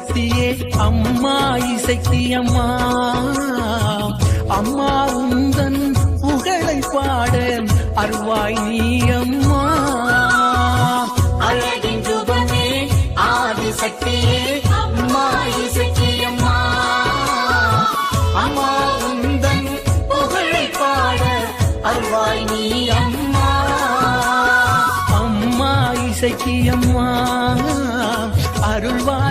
சக்தியே அம்மா இசைக்கு அம்மா. அம்மா உந்தன் புகழை பாட அருவாய் நீ அம்மா. அழகின் ரூபமே ஆதிசக்தியே அம்மா இசக்கியம்மா அம்மா. உந்தன் புகழை பாட அருவாய் நீ அம்மா. அம்மா இசைக்கு அம்மா. அருள்வாய்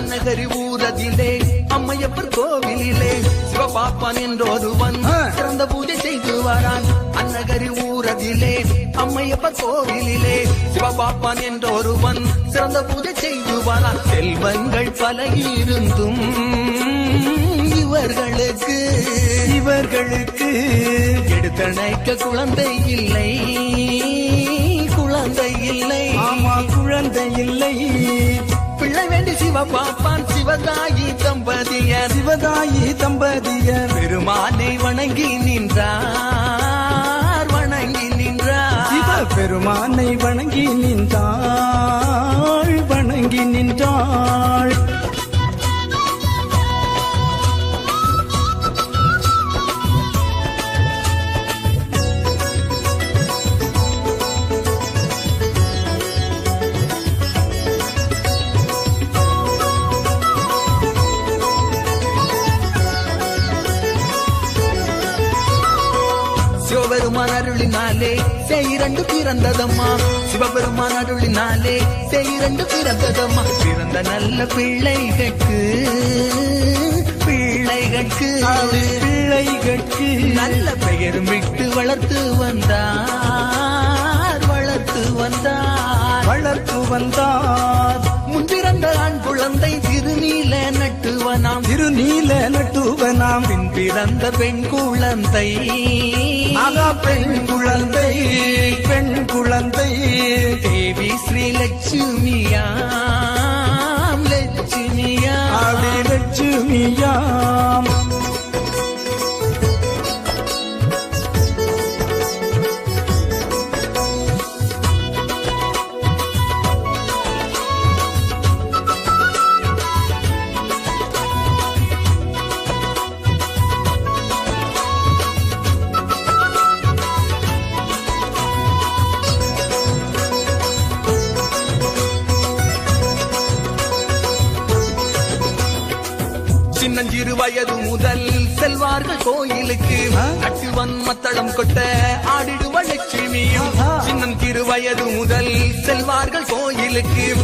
அன்னகரி ஊரதிலே அம்மையப்பர் கோவிலிலே சிவபாப்பான் என்றொருவன் சிறந்த பூஜை செய்து வரான். அன்னகரி ஊரதிலே அம்மையப்பர் கோவிலிலே சிவபாப்பான் என்றொருவன் சிறந்த பூஜை செய்து வரான். செல்வங்கள் பல இருந்தும் இவர்களுக்கு இவர்களுக்கு எடுத்தணைக்க குழந்தை இல்லை. குழந்தை இல்லை. ஆமா குழந்தை இல்லை. பிள்ளை வேண்டி சிவபாப்பான் சிவதாயி தம்பதியர். சிவதாயி தம்பதியர். பெருமானை வணங்கி நின்றார் வணங்கி நின்றார். சிவ பெருமானை வணங்கி நின்றாள் வணங்கி நின்றாள். சிவபெருமான் அருளினாலே செய்ரண்டு பிறந்ததம்மா. சிவபெருமான் அருளினாலே செய்ரண்டு பிறந்ததம்மா. பிறந்த நல்ல பிள்ளைகட்கு பிள்ளைகட்கு பிள்ளைகட்கு. நல்ல பெயரும் விட்டு வளர்த்து வந்தார் வளர்த்து வந்தார். வளர்த்து வந்தார். முன்பிறந்த ஆண் குழந்தை திருநீல நட்டுவனாம். திருநீல நட்டுவனாம். பின் பிறந்த பெண் குழந்தை பெண் குழந்தை பெண் குழந்தை. தேவி ஸ்ரீ லட்சுமியா லட்சுமியா ஆடி லட்சுமியாம். சின்னஞ்சிறு வயது முதல் செல்வார்கள் கோயிலுக்கு. நட்டுவன் மத்தளம் கொட்ட ஆடிடுவ லட்சுமியும் சின்னஞ்சிறு வயது முதல் செல்வார்கள் கோயிலுக்கு.